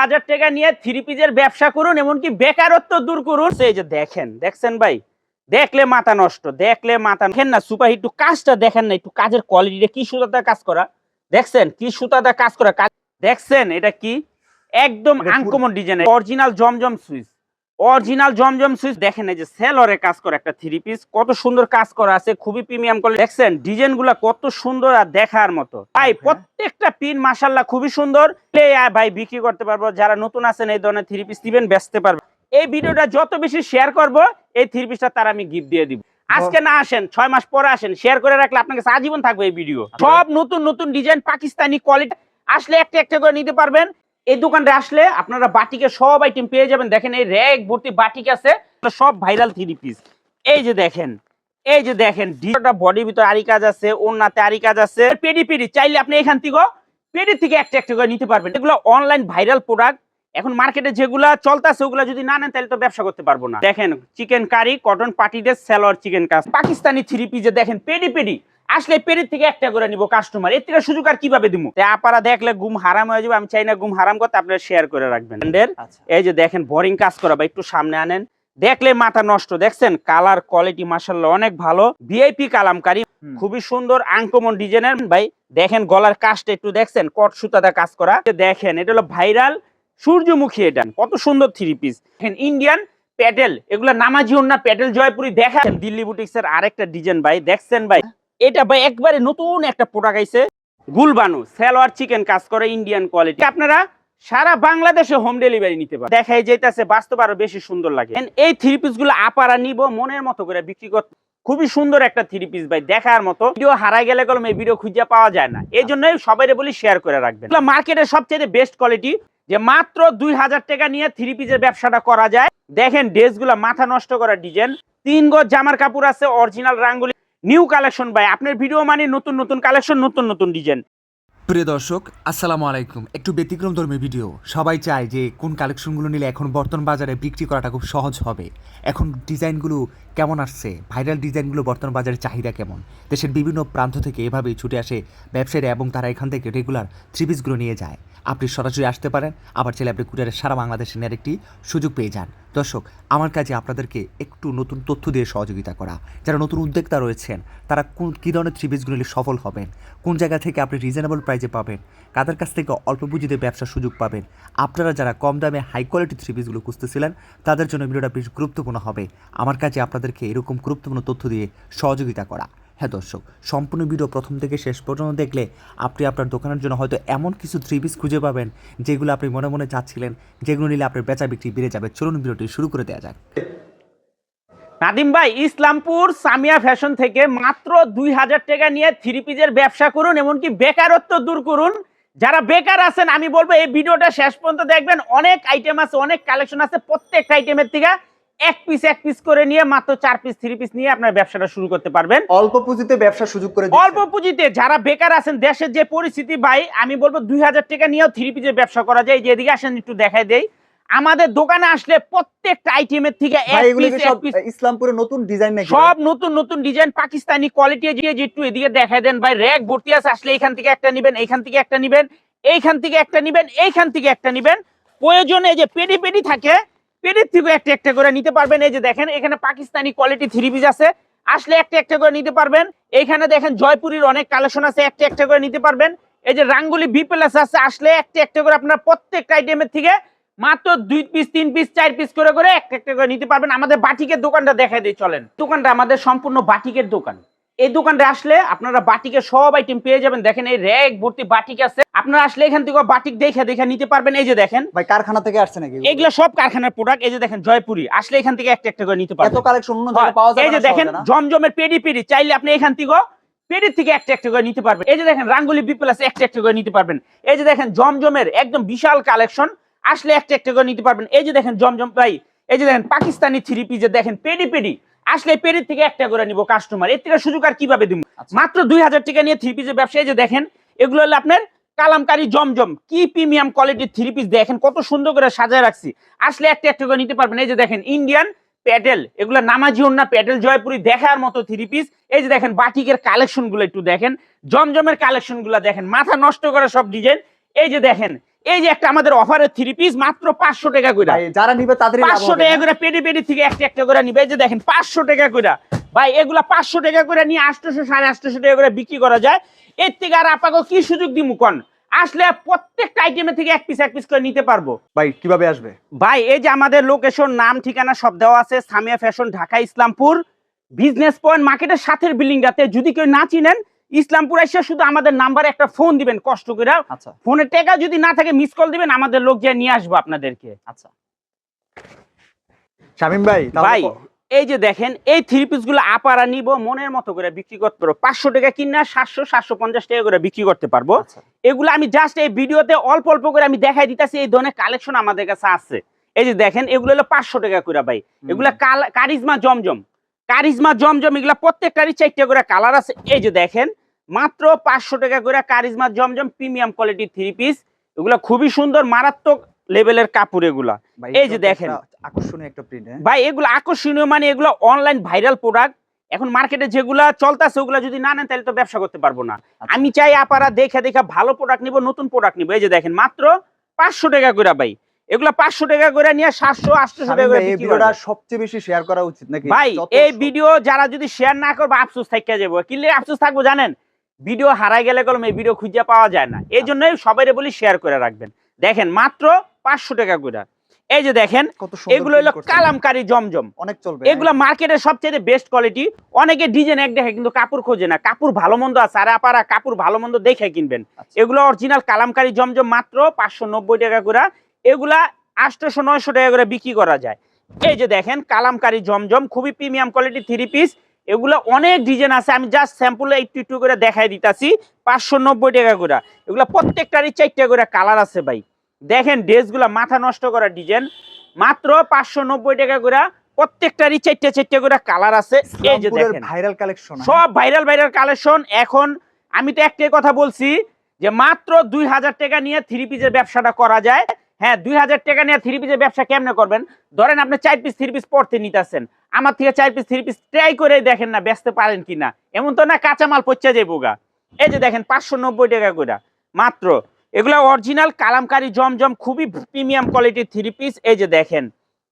হাজার টাকা নিয়ে থ্রি পিজের ব্যবসা করুন এমনকি বেকারত্ব দূর করুন। এই যে দেখেন দেখছেন ভাই? দেখলে মাথা নষ্ট দেখলে মাথা দেখেন না সুপার একটু কাজটা দেখেন না একটু কাজের কোয়ালিটিটা কি সুতাদা কাজ করা? দেখছেন কি সুতাদা কাজ করা? কাজ দেখছেন এটা কি? একদম uncommon design original Zamzam Swiss original Zamzam Swiss দেখেন এই যে সেলরে কাজ করা একটা থ্রি পিস কত সুন্দর কাজ করা আছে খুবই প্রিমিয়াম কোয়ালিটি দেখছেন ডিজাইনগুলা কত সুন্দর আর দেখার মতো। ভাই প্রত্যেকটা পিন মাশাল্লাহ খুবই সুন্দর। ভাই বিক্রি করতে পারব। যারা নতুন আছেন এই ধরনের থ্রি পিস দিবেন বেচতে পারবে এই ভিডিওটা যত বেশি শেয়ার করব এই থ্রি পিসটা তার আমি গিফট দিয়ে দিব। আজকে না আসেন ছয় মাস পরে আসেন শেয়ার করে রাখলে আপনার কাছে আজীবন থাকবে এই ভিডিও সব নতুন নতুন ডিজাইন পাকিস্তানি কোয়ালিটি আসলে একটা একটা করে নিতে পারবেন। এই দোকানটা আসলে আপনারা বাটিকে সব আইটেম পেয়ে যাবেন। দেখেন এই র্যাক ভর্তি বাটিক আছে সব ভাইরাল থ্রি পিস এই যে দেখেন, এই যে দেখেন ডিটা বডির ভিতরে আরি কাজ আছে ওনাতে আরি কাজ আছে। পেডি পেডি, চাইলে আপনি এখান থেকে, পেডি থেকে একটা একটা করে নিতে পারবেন। এগুলো অনলাইন ভাইরাল প্রোডাক্ট এখন মার্কেটে যেগুলা চলতেছে, ওগুলা যদি না নেন, তাহলে তো ব্যবসা করতে পারব না। দেখেন চিকেন কারি কটন পার্টিদের স্যালোয়ার চিকেন কাজ পাকিস্তানি থ্রি পিসে দেখেন, পেডি পেডি। আসলে পেরির থেকে একটা করে নিব কাস্টমার এর থেকে সুযোগ আর কীভাবে দিব আপারা দেখলে গুম হারাম হয়ে যাবে আমি চাই না গুম হারাম করতে আপনারা শেয়ার করে রাখবেন। আচ্ছা। এই যে দেখেন বোরিং কাজ করা বা একটু সামনে আনেন। দেখলে মাথা নষ্ট দেখছেন? কালার কোয়ালিটি মাসাল্লাহ অনেক ভালো। ভিআইপি কালামকারী খুবই সুন্দর আনকমন ডিজাইনের ভাই দেখেন গলার কাজটা একটু দেখছেন? কট সুতাটা কাজ করা। দেখেন এটা হলো ভাইরাল সূর্যমুখী এটা। কত সুন্দর থ্রি পিস দেখেন ইন্ডিয়ান প্যাটেল এগুলা নামাজি না প্যাটেল জয়পুরি দেখেন দিল্লি বুটিক্সের আরেকটা ডিজাইন ভাই দেখছেন ভাই? এটা ভাই একবারে নতুন একটা প্রোডাক্ট আইছে। গুলবানু, সালোয়ার চিকেন কাজ করে ইন্ডিয়ান কোয়ালিটি আপনারা সারা বাংলাদেশে হোম ডেলিভারি নিতে পারেন। দেখাই যাইতেছে, বাস্তব আরও বেশি সুন্দর লাগে। এই থ্রি পিসগুলো আপারা নিব, মনের মতো করে বিক্রি করতে খুবই সুন্দর একটা থ্রি পিস ভাই, দেখার মতো। ভিডিও হারাই গেলে কলম এই ভিডিও খুঁজে পাওয়া যায় না। এই জন্যই সবাই বলি শেয়ার করে রাখবেন। মার্কেটের সবচেয়ে বেস্ট কোয়ালিটি যে মাত্র দুই হাজার টাকা নিয়ে থ্রি পিসের ব্যবসাটা করা যায়। দেখেন ড্রেসগুলো মাথা নষ্ট করা ডিজাইন তিন গজ জামার কাপড় আছে অরিজিনাল রাঙ্গুলি নিউ কালেকশন ভাই আপনার ভিডিও মানে নতুন নতুন কালেকশন নতুন নতুন ডিজাইন প্রিয় দর্শক, আসসালামু আলাইকুম। একটু ব্যতিক্রম ধর্মী ভিডিও সবাই চায় যে কোন কালেকশনগুলো নিলে এখন বর্তমান বাজারে বিক্রি করাটা খুব সহজ হবে। এখন ডিজাইনগুলো কেমন আসছে? ভাইরাল ডিজাইনগুলো বর্তমান বাজারে চাহিদা কেমন? দেশের বিভিন্ন প্রান্ত থেকে এভাবেই ছুটে আসে ব্যবসায়ীরা এবং তারা এখান থেকে রেগুলার থ্রি পিসগুলো নিয়ে যায়। আপনি সরাসরি আসতে পারেন, আবার চাইলে আপনি কুরিয়ারের সারা বাংলাদেশে নেওয়ার একটি সুযোগ পেয়ে যান। দর্শক, আমার কাছে আপনাদেরকে একটু নতুন তথ্য দিয়ে সহযোগিতা করা। যারা নতুন উদ্যোক্তা রয়েছেন, তারা কোন, কী ধরনের থ্রি পিসগুলো সফল হবেন? কোন জায়গা থেকে আপনি রিজনেবল প্রাইজে পাবেন? কাদের কাছ থেকে অল্প পুঁজিতে ব্যবসার সুযোগ পাবেন? আপনারা যারা কম দামে হাই কোয়ালিটি থ্রি পিসগুলো খুঁজতেছিলেন, তাদের জন্য ভিডিওটা বেশ গুরুত্বপূর্ণ হবে। আমার কাছে আপনাদেরকে এরকম গুরুত্বপূর্ণ তথ্য দিয়ে সহযোগিতা করা। হ্যাঁ দর্শক, সম্পূর্ণ ভিডিও প্রথম থেকে শেষ পর্যন্ত দেখলে আপনি আপনার দোকানের জন্য হয়তো এমন কিছু থ্রি পিস খুঁজে পাবেন, যেগুলো আপনি মনে মনে চাচ্ছিলেন, যেগুলো নিলে আপনার বেচা বিক্রি বেড়ে যাবে। চলুন ভিডিওটি শুরু করে দেওয়া যাক। নাদিম ভাই, ইসলামপুর সামিয়া ফ্যাশন থেকে মাত্র দুই হাজার টাকা নিয়ে থ্রি পিসের ব্যবসা করুন, এমনকি বেকারত্ব দূর করুন। যারা বেকার আছেন, আমি বলব এই ভিডিওটা শেষ পর্যন্ত দেখবেন। অনেক আইটেম আছে, অনেক কালেকশন আছে, প্রত্যেকটা আইটেমের থেকে। এক পিস এক পিস করে নিয়ে মাত্র চার পিস থ্রি পিস নিয়ে আপনার ব্যবসাটা শুরু করতে পারবেন। অল্প পুঁজিতে ব্যবসার সুযোগ করে অল্প পুঁজিতে যারা বেকার আছেন দেশের যে পরিস্থিতি ভাই আমি বলব দুই হাজার টাকা নিয়েও থ্রি পিসের ব্যবসা করা যায়। যে এদিকে আসেন একটু দেখাই দেই। আমাদের দোকানে আসলে প্রত্যেকটা আইটেমের থেকে ইসলামপুরে নতুন ডিজাইন সব নতুন নতুন ডিজাইন পাকিস্তানি কোয়ালিটি দিয়ে যে একটু এদিকে দেখাই দেন ভাই র্যাক ভর্তি আছে আসলে এখান থেকে একটা নিবেন এইখান থেকে একটা নিবেন এইখান থেকে একটা নিবেন এইখান থেকে একটা নিবেন। প্রয়োজনে যে পেডি পেডি থাকে পেডির থেকে একটা একটা করে নিতে পারবেন। এই যে দেখেন, এখানে পাকিস্তানি কোয়ালিটি থ্রি পিস আছে। আসলে একটা একটা করে নিতে পারবেন। এইখানে দেখেন জয়পুরীর অনেক কালেকশন আছে, একটা একটা করে নিতে পারবেন। এই যে রাঙ্গুলি বি প্লাস আছে, আসলে একটা একটা করে আপনার প্রত্যেকটা আইটেমের থেকে মাত্র দুই পিস তিন পিস চার পিস করে করে একটা একটা করে নিতে পারবেন। আমাদের বাটিকের দোকানটা দেখাই দিয়ে চলেন। দোকানটা আমাদের সম্পূর্ণ বাটিকের দোকান। এই দোকানটা আসলে আপনারা বাটিকে সব আইটেম পেয়ে যাবেন। দেখেন এই র্যাক ভর্তি বাটিক আছে। আপনারা আসলে এখান থেকে বাটিক দেখে দেখে নিতে পারবেন। এই যে দেখেন। ভাই কারখানা থেকে আসছে নাকি এগুলো? সব কারখানার প্রোডাক্ট এই যে দেখেন জয়পুরি। আসলে এখান থেকে একটা একটা করে নিতে পারবেন। এত কালেকশন অন্য জায়গায় পাওয়া যায় এই যে দেখেন জমজমের পেডি পেডি। চাইলে আপনি এখান থেকে পেডির থেকে একটা একটা করে নিতে পারবেন। এই যে দেখেন রাঙ্গুলি বিপ্লাস একটা একটা করে নিতে পারবেন। এই যে দেখেন জমজমের একদম বিশাল কালেকশন আসলে একটা একটা করে নিতে পারবেন। এই যে দেখেন জমজম ভাই এই যে দেখেন পাকিস্তানি থ্রি পিসে দেখেন পেডি পেডি। আসলে পেডির থেকে একটা করে নিব কাস্টমার এর থেকে সুযোগ আর কীভাবে দিব? আচ্ছা। মাত্র দুই হাজার টাকা নিয়ে থ্রি পিসের ব্যবসা যে দেখেন এগুলো হলো আপনার কালামকারি জমজম। কি প্রিমিয়াম কোয়ালিটির থ্রি পিস দেখেন কত সুন্দর করে সাজায় রাখছি। আসলে একটা একটা করে নিতে পারবেন। এই যে দেখেন ইন্ডিয়ান প্যাডেল এগুলো নামাজি না প্যাডেল জয়পুরি দেখার মতো থ্রি পিস এই যে দেখেন বাটিকের কালেকশনগুলো একটু দেখেন। জমজমের কালেকশনগুলো দেখেন। মাথা নষ্ট করা সব ডিজাইন এই যে দেখেন এই যে একটা আমাদের অফারের থ্রি পিস মাত্র পাঁচশো টাকা করে যারা নিবে তাদের পাঁচশো টাকা করে পেটি পেটি থেকে একটা একটা করে নিবে। এই যে দেখেন পাঁচশো টাকা করে ভাই এগুলা পাঁচশো টাকা করে নিয়ে আটশোশো সাড়ে আটশোশো টাকা করে বিক্রি করা যায়। এর থেকে আর আপাকে কি সুযোগ দিমু কন? আসলে প্রত্যেকটা আইটেমের থেকে এক পিস এক পিস করে নিতে পারব। ভাই কীভাবে আসবে? ভাই এই যে আমাদের লোকেশন নাম ঠিকানা সব দেওয়া আছে। Samia fashion Dhaka Islampur. Business point মার্কেটের সাথের বিল্ডিংটাতে যদি কেউ না চিনেন ইসলামপুর এসে শুধু আমাদের নাম্বারে একটা ফোন দিবেন কষ্ট করে। আচ্ছা। ফোনের টাকা যদি না থাকে মিস কল দিবেন আমাদের লোক যে নিয়ে আসব আপনাদেরকে। আচ্ছা। শামিম ভাই ভাই এই যে দেখেন এই থ্রি পিসগুলো আপারা নিব মনের মতো করে বিক্রি করতে পারব। পাঁচশো টাকা কিনা সাতশো সাতশো পঞ্চাশ টাকা করে বিক্রি করতে পারব। আচ্ছা। এগুলো আমি জাস্ট এই ভিডিওতে অল্প অল্প করে আমি দেখাই দিতেছি এই ধরনের কালেকশন আমাদের কাছে আছে। এই যে দেখেন এগুলো হলো পাঁচশো টাকা করে ভাই। এগুলা কারিজমা জমজম। কারিজমা জমজম এগুলা প্রত্যেকটারই চারটে করে কালার আছে। এই যে দেখেন মাত্র পাঁচশো টাকা করে charisma Zamzam premium quality three piece এগুলা খুবই সুন্দর মারাত্মক লেভেলের কাপড় এগুলা। এই যে দেখেন। আকর্ষণীয় একটা প্রিন্ট হ্যাঁ? ভাই এগুলো আকর্ষণীয় মানে এগুলো অনলাইন ভাইরাল প্রোডাক্ট এখন মার্কেটে যেগুলা চলতেছে ওগুলা যদি না নেন তাহলে তো ব্যবসা করতে পারব না। আচ্ছা। আমি চাই আপারা দেখে দেখে ভালো প্রোডাক্ট নিব নতুন প্রোডাক্ট নিব। এই যে দেখেন মাত্র পাঁচশো টাকা করে ভাই। এগুলা পাঁচশো টাকা করে নিয়ে সাতশো আটশো টাকা করে এই ভিডিওটা সবচেয়ে বেশি শেয়ার করা উচিত নাকি? ভাই এই ভিডিও যারা যদি শেয়ার না করবে আফসোস থাকা যাব। কিনলে আফসোস থাকব জানেন? ভিডিও হারাই গেলে কলম এই ভিডিও খুঁজে পাওয়া যায় না। এই জন্যই সবাই বলি শেয়ার করে রাখবেন। দেখেন মাত্র পাঁচশো টাকা করে। এই যে দেখেন এগুলো হলো। কালামকারি জমজম। অনেক চলবে এগুলো মার্কেটের সবচেয়ে বেস্ট কোয়ালিটি অনেকে ডিজাইন এক দেখে কিন্তু কাপড় খোঁজে না। কাপড় ভালো মন্দ আছে। আর আপারা কাপড় ভালো মন্দ দেখে কিনবেন। আচ্ছা। এগুলো অরিজিনাল কালামকারি জমজম মাত্র পাঁচশো নব্বই টাকা করে। এগুলা আটশোশো নয়শো টাকা করে বিক্রি করা যায়। এই যে দেখেন কালামকারি জমজম খুবই প্রিমিয়াম কোয়ালিটি থ্রি পিস এগুলো অনেক ডিজাইন আছে আমি জাস্ট স্যাম্পলে একটু একটু করে দেখাই দিতাছি। পাঁচশো নব্বই টাকা করে। এগুলো প্রত্যেকটারই চারটে করে কালার আছে ভাই। দেখেন ড্রেসগুলো মাথা নষ্ট করা ডিজাইন মাত্র পাঁচশো নব্বই টাকা করে প্রত্যেকটারই চারটে চারটে করে কালার আছে। এই যে দেখেন। ভাইরাল কালেকশন সব ভাইরাল ভাইরাল কালেকশন এখন আমি তো একটাই কথা বলছি যে মাত্র দুই হাজার টাকা নিয়ে থ্রি পিসের ব্যবসাটা করা যায়। হ্যাঁ দুই হাজার টাকা নিয়ে থ্রি পিসের ব্যবসা কেমনে করবেন? ধরেন আপনি চার পিস থ্রি পিস পড়তে নিতেছেন। আমার থেকে চার পিস থ্রি পিস ট্রাই করে দেখেন না বেচতে পারেন কিনা। এমন তো না কাঁচামাল পচা যাইবো গা এই যে দেখেন, পাঁচশো নব্বই টাকা করে। মাত্র। এগুলো অরিজিনাল কালামকারি, জমজম, খুবই প্রিমিয়াম কোয়ালিটির থ্রি পিস এই যে দেখেন,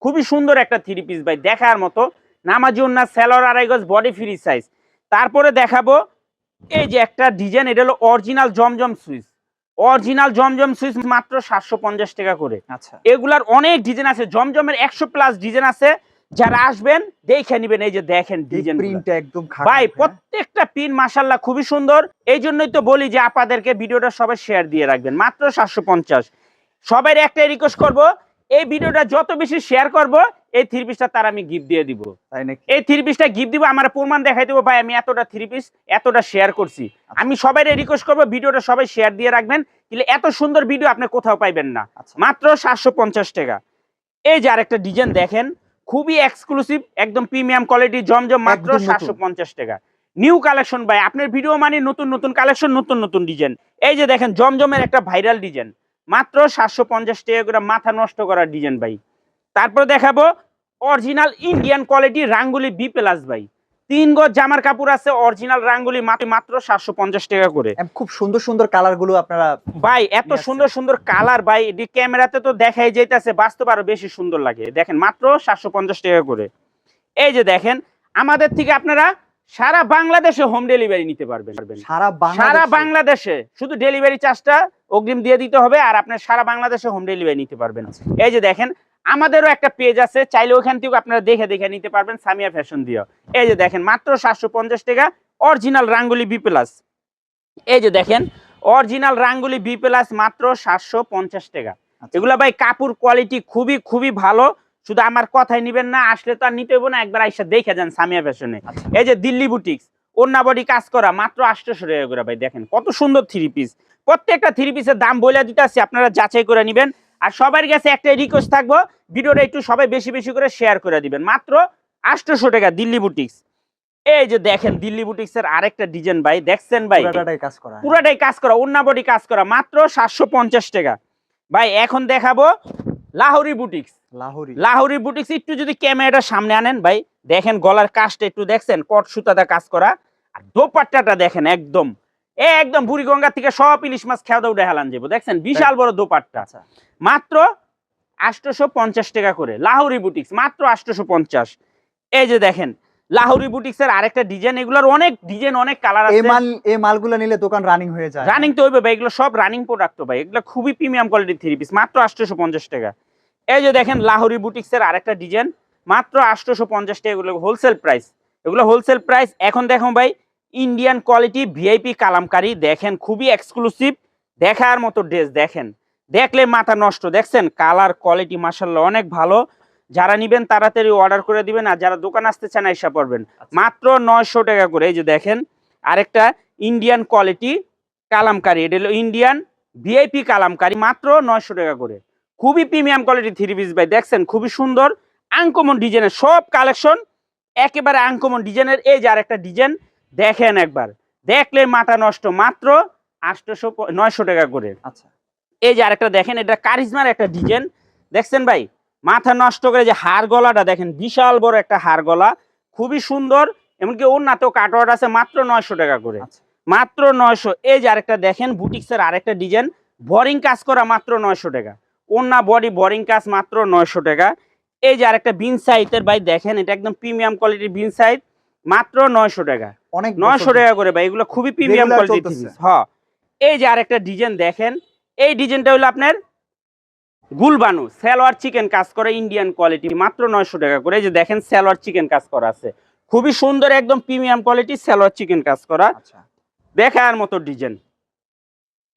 খুবই সুন্দর একটা থ্রি পিস ভাই, দেখার মতো। নামাজি উন্না, সেলর আড়াই গজ বডি ফ্রি সাইজ তারপরে দেখাবো, এই যে একটা ডিজাইন এটা হলো original Zamzam Swiss original Zamzam Swiss মাত্র সাতশো পঞ্চাশ টাকা করে। আচ্ছা। এগুলার অনেক ডিজাইন আছে। জমজমের একশো প্লাস ডিজাইন আছে। যারা আসবেন দেখে নিবেন। এই যে দেখেন ডিজাইন প্রিন্টটা একদম ভাই হ্যাঁ? প্রত্যেকটা পিন মাসাল্লাহ খুবই সুন্দর। এই জন্যই তো বলি যে আপনাদেরকে ভিডিওটা সবাই শেয়ার দিয়ে রাখবেন। মাত্র সাতশো পঞ্চাশ। সবাই একটাই রিকোয়েস্ট করব এই ভিডিওটা যত বেশি শেয়ার করব এই থ্রি পিসটা তার আমি গিফট দিয়ে দিব। তাই নাকি? এই থ্রি পিসটা গিফট দিব আমার প্রমাণ দেখাই দেবো ভাই আমি এতটা থ্রি পিস এতটা শেয়ার করছি। আমি সবাই রিকোয়েস্ট করব ভিডিওটা সবাই শেয়ার দিয়ে রাখবেন তাহলে এত সুন্দর ভিডিও আপনি কোথাও পাইবেন না। আচ্ছা। মাত্র সাতশো পঞ্চাশ টাকা। এই যে আরেকটা ডিজাইন দেখেন খুবই এক্সক্লুসিভ একদম প্রিমিয়াম কোয়ালিটি জমজম মাত্র সাতশো পঞ্চাশ টাকা। নিউ কালেকশন ভাই আপনার ভিডিও মানে নতুন নতুন কালেকশন নতুন নতুন ডিজাইন এই যে দেখেন জমজমের একটা ভাইরাল ডিজাইন মাত্র সাতশো পঞ্চাশ টাকা করে মাথা নষ্ট করার ডিজাইন ভাই। তারপর দেখাবো original Indian quality Rangoli B plus ভাই। তিন গজ জামার কাপড় আছে অরিজিনাল রাঙ্গুলি মাত্র সাতশো পঞ্চাশ টাকা করে। খুব সুন্দর সুন্দর কালারগুলো আপনারা ভাই এত সুন্দর সুন্দর কালার ভাই এটি ক্যামেরাতে তো দেখাই যাইতেছে বাস্তব আরও বেশি সুন্দর লাগে। দেখেন মাত্র সাতশো পঞ্চাশ টাকা করে। এই যে দেখেন আমাদের থেকে আপনারা সারা বাংলাদেশে হোম ডেলিভারি নিতে পারবেন। সারা সারা বাংলাদেশে। শুধু ডেলিভারি চার্জটা অগ্রিম দিয়ে দিতে হবে আর আপনার সারা বাংলাদেশে হোম ডেলিভারি নিতে পারবেন। এই যে দেখেন আমাদেরও একটা পেজ আছে চাইলে ওখান থেকে আপনারা দেখে দেখে নিতে পারবেন সামিয়া ফ্যাশন দিয়ে এই যে দেখেন মাত্র সাতশো পঞ্চাশ টাকা অরিজিনাল রাঙ্গুলি বি প্লাস এই যে দেখেন অরিজিনাল রাঙ্গুলি বি প্লাস মাত্র সাতশো পঞ্চাশ টাকা। আচ্ছা। এগুলা ভাই কাপড় কোয়ালিটি খুবই খুবই ভালো। শুধু আমার কথাই নিবেন না আসলে তো আর নিতে হইব না একবার আইসা দেখে যান সামিয়া ফ্যাশনে। আচ্ছা। এই যে দিল্লি বুটিক্স ওন্না বডি কাজ করা মাত্র আটশোশো টাকা করে ভাই দেখেন কত সুন্দর থ্রি পিস প্রত্যেকটা থ্রি পিসের দাম বলে দিতে আসছি আপনারা যাচাই করে নেবেন। আর সবার কাছে একটা রিকোয়েস্ট থাকব ভিডিওটা একটু সবাই বেশি বেশি করে শেয়ার করে দিবেন। মাত্র আটশোশো টাকা দিল্লি বুটিক্স এই যে দেখেন দিল্লি বুটিক্স এর আরেকটা ডিজাইন ভাই দেখছেন ভাই? পুরাটাই কাজ করা পুরাটাই কাজ করা অন্য বডি কাজ করা মাত্র সাতশো পঞ্চাশ টাকা। ভাই এখন দেখাবো লাহোরি বুটিক্স। লাহোরি। লাহোরি বুটিক্স একটু যদি ক্যামেরাটা সামনে আনেন ভাই দেখেন গলার কাজটা একটু দেখছেন কট সুতাটা কাজ করা আর দোপাট্টাটা দেখেন একদম এ একদম বুড়িগঙ্গা থেকে সব ইলিশ মাছ খেয়া দাও হেলান যাব দেখছেন? বিশাল বড় দোপাট্টা। আচ্ছা। মাত্র আটশোশো পঞ্চাশ টাকা করে লাহোরি বুটিক্স মাত্র আটশোশো পঞ্চাশ। এই যে দেখেন লাহোরি বুটিক্স এর আরেকটা ডিজাইন এগুলোর অনেক ডিজাইন অনেক কালার আছে। মাল এই মালগুলো নিলে দোকান রানিং হয়ে যায়। রানিং তো হইবে ভাই এগুলো সব রানিং প্রোডাক্ট ভাই এগুলো খুবই প্রিমিয়াম কোয়ালিটির থ্রি পিস মাত্র আটশোশো পঞ্চাশ টাকা। এই যে দেখেন লাহোরি বুটিক্স এর আরেকটা ডিজাইন মাত্র আটশোশো পঞ্চাশ টাকা এগুলো হোলসেল প্রাইস এগুলো হোলসেল প্রাইস এখন দেখো ভাই ইন্ডিয়ান কোয়ালিটি ভিআইপি কালামকারি দেখেন খুবই এক্সক্লুসিভ দেখার মতো ড্রেস দেখেন। দেখলে মাথা নষ্ট দেখছেন? কালার কোয়ালিটি মাসাল্লাহ অনেক ভালো। যারা নিবেন তাড়াতাড়ি অর্ডার করে দিবেন আর যারা দোকান আসতে চান এসে পড়বেন। মাত্র নয়শো টাকা করে এই যে দেখেন আরেকটা ইন্ডিয়ান কোয়ালিটি কালামকারি। এটা হলো ইন্ডিয়ান ভিআইপি কালামকারি মাত্র নয়শো টাকা করে। খুবই প্রিমিয়াম কোয়ালিটি থ্রি পিস ভাই দেখছেন? খুবই সুন্দর আনকমন ডিজাইনের সব কালেকশন একেবারে আনকমন ডিজাইনের এই যে আরেকটা ডিজাইন দেখেন একবার। দেখলে মাথা নষ্ট মাত্র আটশোশো নয়শো টাকা করে। আচ্ছা। এই যে আরেকটা দেখেন এটা কারিজমার একটা ডিজাইন দেখছেন ভাই? মাথা নষ্ট করে যে হার গলাটা দেখেন বিশাল বড় একটা হার গলা। খুবই সুন্দর এমনকি ওনাতেও কাটওয়ার্ড আছে মাত্র নয়শো টাকা করে। আচ্ছা। মাত্র নয়শো। এই যে আরেকটা দেখেন বুটিক্সের আরেকটা ডিজাইন বোরিং কাজ করা মাত্র নয়শো টাকা। ওনা বডি বোরিং কাজ মাত্র নয়শো টাকা। এই যে আরেকটা বিন সাইটের ভাই দেখেন এটা একদম প্রিমিয়াম কোয়ালিটির বিন সাইট মাত্র নয়শো টাকা। অনেক নয়শো টাকা করে ভাই এগুলো খুবই প্রিমিয়াম কোয়ালিটি। হ্যাঁ। এই যে আরেকটা ডিজাইন দেখেন এই ডিজাইনটা হলো আপনার গুলবানু সালোয়ার চিকেন কাজ করে ইন্ডিয়ান কোয়ালিটি মাত্র নয়শো টাকা করে। এই যে দেখেন সালোয়ার চিকেন কাজ করা আছে। খুবই সুন্দর একদম প্রিমিয়াম কোয়ালিটি সালোয়ার চিকেন কাজ করা। আচ্ছা। দেখার মতো ডিজাইন।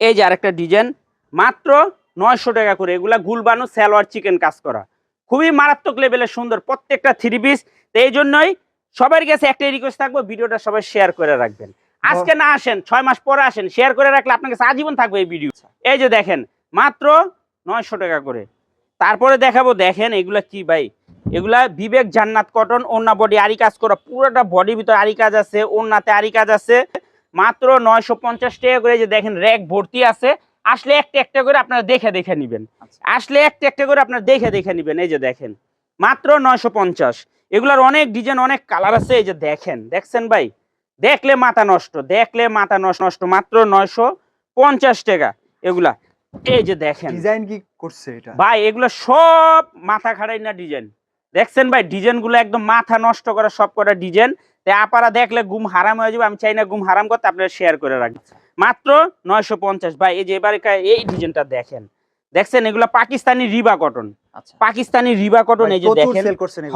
এই যে আরেকটা ডিজাইন মাত্র নয়শো টাকা করে। এগুলা গুলবানু সালোয়ার চিকেন কাজ করা। খুবই মারাত্মক লেভেলের সুন্দর। প্রত্যেকটা থ্রি পিস তো এই জন্যই সবার কাছে একটাই রিকোয়েস্ট থাকব, ভিডিওটা সবাই শেয়ার করে রাখবেন। আজকে না আসেন, ছয় মাস পরে আসেন শেয়ার করে রাখলে আপনার কাছে আজীবন থাকবে এই ভিডিও এই যে দেখেন, মাত্র নয়শো টাকা করে। তারপরে দেখাবো, দেখেন এগুলা কি ভাই? এগুলা বিবেক, জান্নাত কটন ওন্না বডি আরি কাজ করা। পুরোটা বডির ভিতরে আরি কাজ আছে ওন্নাতে আরি কাজ আছে। মাত্র নয়শো পঞ্চাশ টাকা করে যে দেখেন র্যাক ভর্তি আছে। আসলে একটা একটা করে আপনারা দেখে দেখে নিবেন। আচ্ছা। আসলে একটা একটা করে আপনারা দেখে দেখে নিবেন এই যে দেখেন। মাত্র নয়শো পঞ্চাশ। এগুলার অনেক ডিজাইন অনেক কালার আছে এই যে দেখেন। দেখছেন ভাই? দেখলে মাথা নষ্ট দেখলে মাথা নষ্ট নষ্ট। মাত্র নয়শো পঞ্চাশ টাকা এগুলা। এই যে দেখেন। ডিজাইন কি করছে এটা? ভাই এগুলো সব মাথা খাড়াই না ডিজাইন দেখছেন ভাই? ডিজাইনগুলো একদম মাথা নষ্ট করা সব কটা ডিজাইন তাই আপারা দেখলে গুম হারাম হয়ে যাবে আমি চাই না গুম হারাম করতে আপনারা শেয়ার করে রাখবেন। মাত্র নয়শো পঞ্চাশ। ভাই এই যে এবারে এই ডিজাইনটা দেখেন। দেখছেন এগুলো পাকিস্তানি রিবা কটন আচ্ছা। পাকিস্তানি রিবা কটন এই যে দেখেন।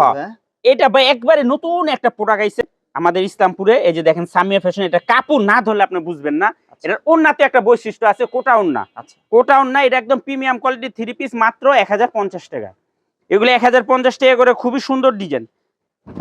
হ্যাঁ। হ্যাঁ? এটা ভাই একবারে নতুন একটা প্রোডাক্ট আইছে আমাদের ইসলামপুরে। এই যে দেখেন সামিয়া ফ্যাশন এটা কাপড় না ধরলে আপনি বুঝবেন না। এটার ওন্নাতে একটা বৈশিষ্ট্য আছে কোটা ওন্না আচ্ছা। কোটা ওন্না এটা একদম প্রিমিয়াম কোয়ালিটি থ্রি পিস মাত্র এক হাজার পঞ্চাশ টাকা। এগুলো এক হাজার পঞ্চাশ টাকা করে খুবই সুন্দর ডিজাইন।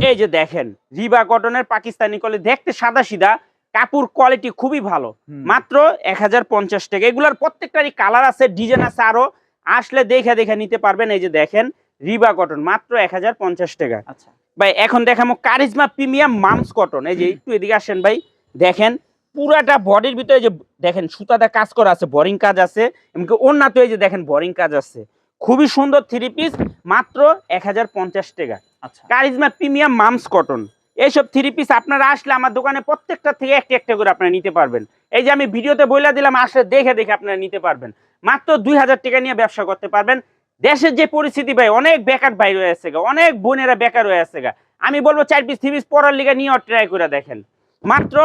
এই যে দেখেন রিবা কটনের পাকিস্তানি কোয়ালিটি দেখতে সাদা সিধা কাপড় কোয়ালিটি খুবই ভালো। মাত্র এক হাজার পঞ্চাশ টাকা। এগুলোর প্রত্যেকটারই কালার আছে ডিজাইন আছে আরও। আসলে দেখে দেখে নিতে পারবেন এই যে দেখেন রিবা কটন মাত্র এক হাজার পঞ্চাশ টাকা। আচ্ছা। ভাই এখন দেখামো কারিজমা প্রিমিয়াম মামস কটন এই যে একটু এদিকে আসেন ভাই দেখেন পুরাটা বডির ভিতরে যে দেখেন সুতাটা কাজ করা আছে বোরিং কাজ আছে এমনকি ওনাতে এই যে দেখেন বোরিং কাজ আছে। খুবই সুন্দর থ্রি পিস মাত্র এক হাজার পঞ্চাশ টাকা। আচ্ছা। কারিজমা প্রিমিয়াম মামস কটন এইসব থ্রি পিস আপনারা আসলে আমার দোকানে প্রত্যেকটা থেকে একটা একটা করে আপনারা নিতে পারবেন। এই যে আমি ভিডিওতে বইলা দিলাম আসলে দেখে দেখে আপনারা নিতে পারবেন। মাত্র দুই হাজার টাকা নিয়ে ব্যবসা করতে পারবেন। দেশের যে পরিস্থিতি ভাই অনেক বেকার বাইর হয়ে আছে গা অনেক বোনেরা বেকার হয়ে আছে গা। আমি বলব চার পিস থ্রি পিস পড়ার লিগে নিয়ে ট্রাই করে দেখেন। মাত্র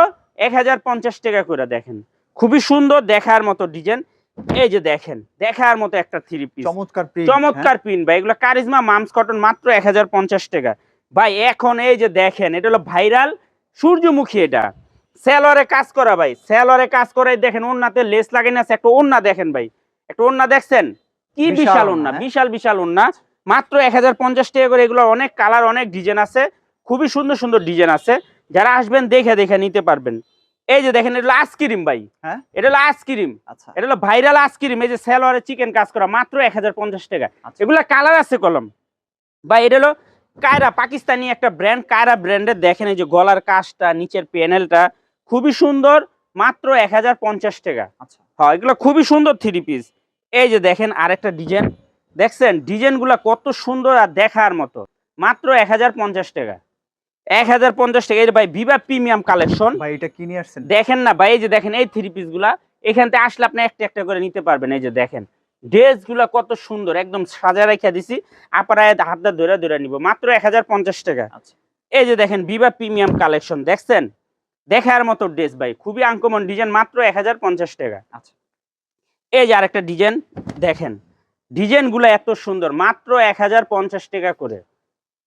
এক হাজার পঞ্চাশ টাকা করে দেখেন। খুবই সুন্দর দেখার মতো ডিজাইন এই যে দেখেন দেখার মতো একটা থ্রি পিস চমৎকার হ্যাঁ? চমৎকার পিন ভাই এগুলো কারিজমা মামস কটন মাত্র এক হাজার পঞ্চাশ টাকা। ভাই এখন এই যে দেখেন এটা হলো ভাইরাল সূর্যমুখী এটা। সেলরে কাজ করা ভাই সেলরে কাজ করে দেখেন ওন্নাতে লেস লাগে না একটা ওন্না দেখেন ভাই। একটা ওন্না দেখছেন? কি বিশাল ওন্না, হ্যাঁ? বিশাল বিশাল ওন্না মাত্র এক হাজার পঞ্চাশ টাকা করে এগুলো অনেক কালার অনেক ডিজাইন আছে। খুবই সুন্দর সুন্দর ডিজাইন আছে। যারা আসবেন দেখে দেখে নিতে পারবেন। এই যে দেখেন এটা হলো আইসক্রিম ভাই। হ্যাঁ? এটা হলো আইসক্রিম আচ্ছা। এটা হলো ভাইরাল আইসক্রিম এই যে সেলরে চিকেন কাজ করা মাত্র এক হাজার পঞ্চাশ টাকা। আচ্ছা। এগুলা কালার আছে কলম। ভাই এটা হলো কায়রা পাকিস্তানি একটা ব্র্যান্ড কায়রা ব্র্যান্ডের দেখেন এই যে গলার কাজটা নিচের প্যানেলটা খুবই সুন্দর মাত্র এক হাজার পঞ্চাশ টাকা। আচ্ছা। হ্যাঁ এগুলো খুবই সুন্দর থ্রি পিস এই যে দেখেন আরেকটা ডিজাইন দেখছেন? ডিজাইনগুলো কত সুন্দর আর দেখার মতো। মাত্র এক হাজার পঞ্চাশ টাকা। এক হাজার পঞ্চাশ টাকা। এই ভাই ভিভা প্রিমিয়াম কালেকশন ভাই এটা কি নিয়ে আসছেন। দেখেন না ভাই এই যে দেখেন এই থ্রি পিসগুলা। এখান থেকে আসলে আপনি একটা একটা করে নিতে পারবেন। এই যে দেখেন। ড্রেসগুলা কত সুন্দর একদম সাজা রেখে দিছি। আপারায় হাতটা ধরে ধরে নিব মাত্র এক হাজার পঞ্চাশ টাকা। আচ্ছা। এই যে দেখেন বিবা প্রিমিয়াম কালেকশন দেখছেন? দেখার মতো ড্রেস ভাই খুবই আনকমন ডিজাইন মাত্র এক হাজার পঞ্চাশ টাকা। আচ্ছা। এই যে আরেকটা ডিজাইন দেখেন। ডিজাইনগুলা এত সুন্দর মাত্র এক হাজার পঞ্চাশ টাকা করে।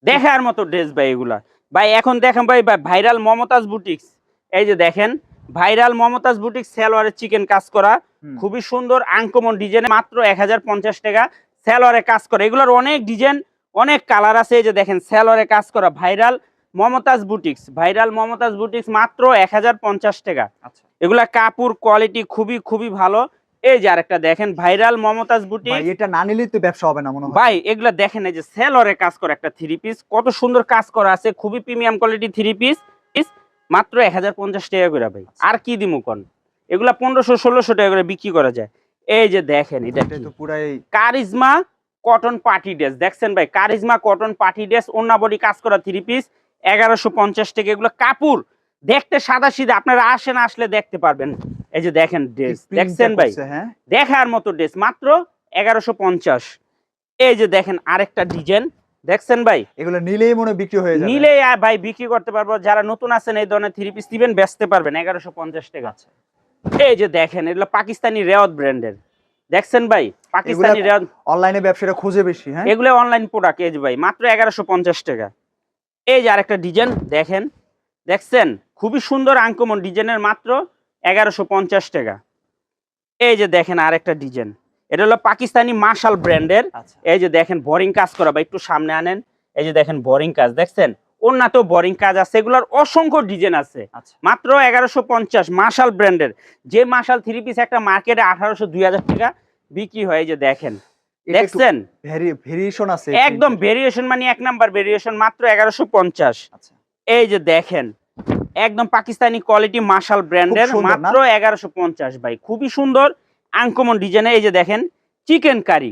দেখার মতো ড্রেস ভাই এগুলা। ভাই এখন দেখেন ভাই ভাই ভাইরাল মমতাজ বুটিক্স এই যে দেখেন ভাইরাল মমতাজ বুটিক্স সেলোয়ারের চিকেন কাজ করা। খুবই সুন্দর আনকমন ডিজাইন মাত্র এক হাজার পঞ্চাশ টাকা। সেলোয়ারে কাজ করে এগুলোর অনেক ডিজাইন অনেক কালার আছে। এই যে দেখেন সেলোয়ারে কাজ করা viral Momtaz boutiques viral Momtaz boutiques মাত্র এক হাজার পঞ্চাশ টাকা। আচ্ছা। এগুলা কাপড় কোয়ালিটি খুবই খুবই ভালো। এই যে আরেকটা দেখেন ভাইরাল মমতাজ বুটিক্স। ভাই এটা না নিলেই তো ব্যবসা হবে না মনে হয়। ভাই এগুলা দেখেন এই যে সেলরে কাজ করা একটা থ্রি পিস কত সুন্দর কাজ করা আছে খুবই প্রিমিয়াম কোয়ালিটি থ্রি পিস মাত্র এক হাজার পঞ্চাশ টাকা করে ভাই। আর কি দিমু কোন? এগুলা পনেরোশো ষোলোশো টাকা করে বিক্রি করা যায়। এই যে দেখেন এটা তো পুরাই কারিজমা কটন পার্টি ড্রেস। দেখছেন ভাই কারিজমা কটন পার্টি ড্রেস অন্য বডি কাজ করা থ্রি পিস এগারোশো পঞ্চাশ টাকা। এগুলো কাপড় দেখতে সাদা সিধা আপনারা আসেন আসলে দেখতে পারবেন। এই যে দেখেন ড্রেস দেখছেন ভাই? হ্যাঁ? দেখার মতো ড্রেস মাত্র এগারোশো পঞ্চাশ। এই যে দেখেন আরেকটা ডিজাইন। দেখছেন ভাই? এগুলো নিলেই মনে বিক্রি হয়ে যাবে। নিলে আর ভাই বিক্রি করতে পারব। যারা নতুন আছেন এই ধরনের থ্রি পিস দিবেন বেচতে পারবেন। এগারোশো পঞ্চাশ টাকা। এই যে দেখেন এগুলো পাকিস্তানি রেওয়াত ব্র্যান্ডের। দেখছেন ভাই? পাকিস্তানি রেওয়াত অনলাইনে ব্যবসাটা খুঁজে বেশি হ্যাঁ? এগুলো অনলাইন প্রোডাক্ট এই যে ভাই মাত্র এগারোশো পঞ্চাশ টাকা। এই যে আরেকটা ডিজাইন দেখেন। দেখছেন? খুবই সুন্দর আঙ্কমন ডিজাইনের মাত্র এগারোশো পঞ্চাশ টাকা। এই যে দেখেন আরেকটা ডিজাইন। এটা হলো পাকিস্তানি মার্শাল ব্র্যান্ডের আচ্ছা। এই যে দেখেন বোরিং কাজ করা বা একটু সামনে আনেন। এই যে দেখেন বোরিং কাজ। দেখছেন? অন্য বোরিং কাজ আছে এগুলোর অসংখ্য ডিজাইন আছে। আচ্ছা। মাত্র এগারোশো পঞ্চাশ মার্শাল ব্র্যান্ডের যে মার্শাল থ্রি পিস একটা মার্কেটে আঠারোশো দুই হাজার টাকা বিক্রি হয় এই যে দেখেন। দেখছেন? ভেরিয়েশন আছে একদম ভেরিয়েশন মানে এক নাম্বার ভেরিয়েশন মাত্র এগারোশো পঞ্চাশ। আচ্ছা। এই যে দেখেন একদম পাকিস্তানি কোয়ালিটি মার্শাল ব্র্যান্ডের মাত্র এগারোশো পঞ্চাশ ভাই খুবই সুন্দর আনকমন ডিজাইনে এই যে দেখেন চিকেন কারি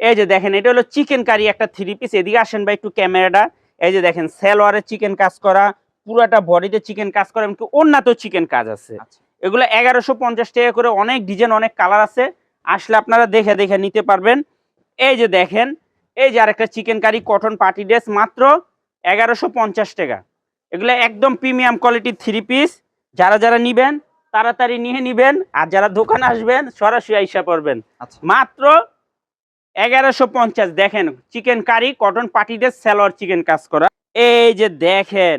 এই যে দেখেন এটা হলো চিকেন কারি একটা থ্রি পিস এদিকে আসেন ভাই একটু ক্যামেরাটা এই যে দেখেন সেলোয়ারে চিকেন কাজ করা পুরাটা বডিতে চিকেন কাজ করা এমনকি অন্যান্য চিকেন কাজ আছে। আচ্ছা। এগুলো এগারোশো পঞ্চাশ টাকা করে অনেক ডিজাইন অনেক কালার আছে। আসলে আপনারা দেখে দেখে নিতে পারবেন। এই যে দেখেন এই যে আরেকটা chicken curry cotton party dress মাত্র এগারোশো পঞ্চাশ টাকা। এগুলো একদম প্রিমিয়াম কোয়ালিটির থ্রি পিস যারা যারা নিবেন তাড়াতাড়ি নিয়ে নিবেন। আর যারা দোকানে আসবেন সরাসরি আইসা পড়বেন। আচ্ছা। মাত্র এগারোশো পঞ্চাশ দেখেন chikankari cotton party dress salwar chikan কাজ করা। এই যে দেখেন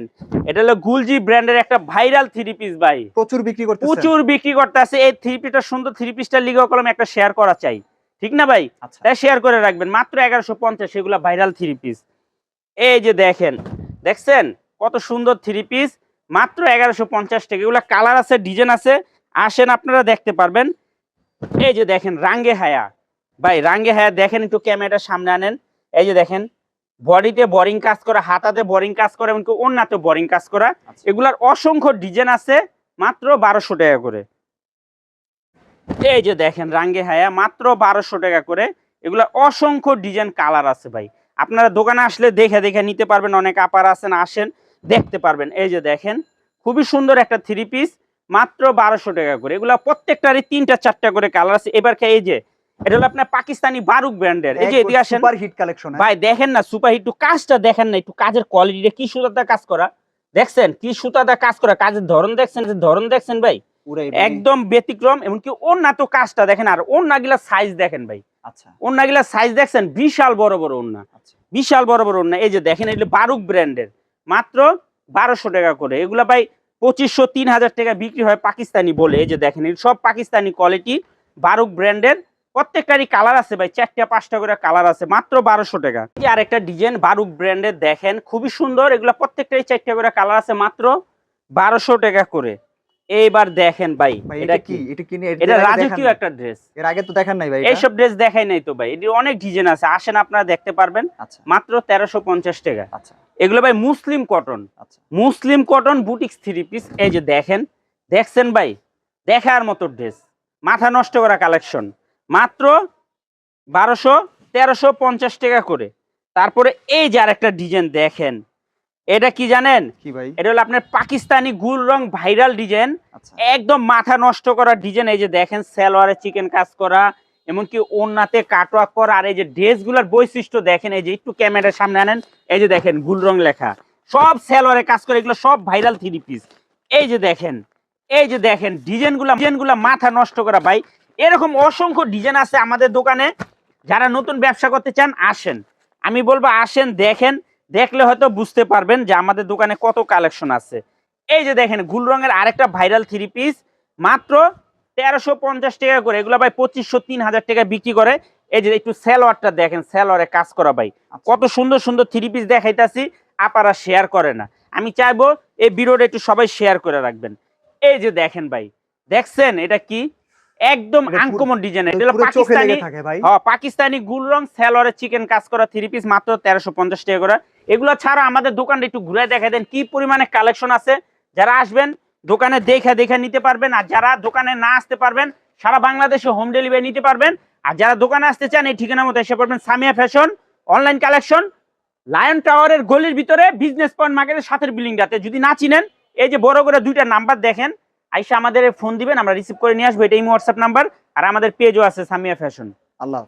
এটা হলো গুলজি ব্র্যান্ডের একটা ভাইরাল থ্রি পিস ভাই। প্রচুর বিক্রি করতে প্রচুর বিক্রি করতে আছে এই থ্রি পিসটা সুন্দর থ্রি পিসটা লিগে কলম একটা শেয়ার করা চাই। ঠিক না ভাই? আচ্ছা। তাই শেয়ার করে রাখবেন। মাত্র এগারোশো পঞ্চাশ এগুলা ভাইরাল থ্রি পিস এই যে দেখেন দেখছেন? কত সুন্দর থ্রি পিস মাত্র এগারোশো পঞ্চাশ টাকা। এগুলা কালার আছে ডিজাইন আছে। আসেন আপনারা দেখতে পারবেন। এই যে দেখেন রাঙ্গে হায়া। ভাই রাঙ্গে হায়া দেখেন একটু ক্যামেরাটা সামনে আনেন। এই যে দেখেন বডিতে বোরিং কাজ করা হাতাতে বোরিং কাজ করা এমনকি অন্যতে বোরিং কাজ করা। আচ্ছা। এগুলার অসংখ্য ডিজাইন আছে মাত্র বারোশো টাকা করে। এই যে দেখেন রাঙ্গে হায়া মাত্র বারোশো টাকা করে। এগুলা অসংখ্য ডিজাইন কালার আছে ভাই। আপনারা দোকানে আসলে দেখে দেখে নিতে পারবেন অনেক আপার আছেন আসেন দেখতে পারবেন। এই যে দেখেন খুবই সুন্দর একটা থ্রি পিস মাত্র বারোশো টাকা করে। এগুলা প্রত্যেকটারই তিনটা চারটা করে কালার আছে। এবার এই যে এটা হলো আপনার পাকিস্তানি বারুক ব্র্যান্ডের। এই যে এদিকে আসেন। সুপার হিট কালেকশন ভাই দেখেন না সুপার হিট কাজটা দেখেন না একটু কাজের কোয়ালিটিটা কি সুতাদা কাজ করা। দেখছেন কি সুতাদা কাজ করা কাজের ধরন দেখছেন ধরন দেখছেন ভাই? একদম ব্যতিক্রম এমনকি ওন্না তো কাজটা দেখেন আর ওন্নাগুলা সাইজ দেখেন ভাই। আচ্ছা। ওন্নাগুলা সাইজ দেখছেন বিশাল বড় বড় ওন্না আচ্ছা। বিশাল বড় বড় ওন্না এই যে দেখেন এগুলো বারুক ব্র্যান্ডের। মাত্র বারোশো টাকা করে। এগুলা ভাই পঁচিশশো তিন হাজার টাকা বিক্রি হয় পাকিস্তানি বলে। এই যে দেখেন সব পাকিস্তানি কোয়ালিটি বারুক ব্র্যান্ডের। প্রত্যেকটারই কালার আছে ভাই চারটা পাঁচটা করে কালার আছে মাত্র বারোশো টাকা। এই যে আরেকটা ডিজাইন বারুক ব্র্যান্ডের দেখেন খুবই সুন্দর এগুলো প্রত্যেকটাই চারটা করে কালার আছে মাত্র বারোশো টাকা করে। এইবার দেখেন ভাই এটা কি? এটা কি এটা রাজকীয় একটা ড্রেস। এর আগে তো দেখান নাই ভাই? এইসব ড্রেস দেখাই নাই তো ভাই এটি অনেক ডিজাইন আছে আসেন আপনারা দেখতে পারবেন আচ্ছা। মাত্র তেরোশো পঞ্চাশ টাকা। আচ্ছা। এগুলো ভাই মুসলিম কটন আচ্ছা। Muslim cotton boutiques three piece এই যে দেখেন দেখছেন ভাই? দেখার মতো ড্রেস মাথা নষ্ট করা কালেকশন মাত্র বারোশো তেরোশো পঞ্চাশ টাকা করে। তারপরে এই যে আরেকটা ডিজাইন দেখেন এটা কি জানেন? কি ভাই? এটা হলো আপনার পাকিস্তানি গুল রং ভাইরাল ডিজাইন। আচ্ছা। একদম মাথা নষ্ট করা ডিজাইন এই যে দেখেন সালোয়ারে চিকেন কাজ করা এমনকি ওন্নাতে কাটওয়ার্ক করা আর এই যে ড্রেসগুলার বৈশিষ্ট্য দেখেন এই যে একটু ক্যামেরার সামনে আনেন এই যে দেখেন গুল রং লেখা। সব সালোয়ারে কাজ করে এগুলো সব ভাইরাল থ্রি পিস। এই যে দেখেন এই যে দেখেন ডিজাইনগুলা ডিজাইনগুলা মাথা নষ্ট করা ভাই। এরকম অসংখ্য ডিজাইন আছে আমাদের দোকানে। যারা নতুন ব্যবসা করতে চান আসেন। আমি বলব আসেন দেখেন। দেখলে হয়তো বুঝতে পারবেন যে আমাদের দোকানে কত কালেকশন আছে। এই যে দেখেন গুল রঙের আরেকটা ভাইরাল থ্রি পিস। মাত্র তেরোশো পঞ্চাশ টাকা করে। এগুলো ভাই পঁচিশশো তিন হাজার টাকা বিক্রি করে। এই যে একটু স্যালোয়ারটা দেখেন স্যালোয়ারে কাজ করা ভাই। কত সুন্দর সুন্দর থ্রি পিস দেখাইতাছি আপারা শেয়ার করে না। আমি চাইব এই ভিডিওটা একটু সবাই শেয়ার করে রাখবেন। এই যে দেখেন ভাই দেখছেন এটা কি? একদম আনকমন ডিজাইন এটা পাকিস্তানি হ্যাঁ পাকিস্তানি গুল রং স্যালোয়ারে চিকেন কাজ করা থ্রি পিস মাত্র তেরোশো পঞ্চাশ টাকা করে। এগুলো ছাড়া আমাদের দোকানটা একটু ঘুরে দেখা দেন কি পরিমাণে কালেকশন আছে। যারা আসবেন দোকানে দেখে দেখে নিতে পারবেন আর যারা দোকানে না আসতে পারবেন সারা বাংলাদেশে হোম ডেলিভারি নিতে পারবেন। আর যারা দোকানে আসতে চান এই ঠিকানা মতো এসে পারবেন Samia fashion online collection lion টাওয়ারের গলির ভিতরে বিজনেস পয়েন্ট মার্কেটের সাথের বিল্ডিংটাতে যদি না চিনেন এই যে বড় করে দুইটা নাম্বার দেখেন আইসা আমাদের ফোন দিবেন, আমরা রিসিভ করে নিয়ে আসব, এটাই হোয়াটসঅ্যাপ নাম্বার আর আমাদের পেজও আছে সামিয়া ফ্যাশন আল্লাহ।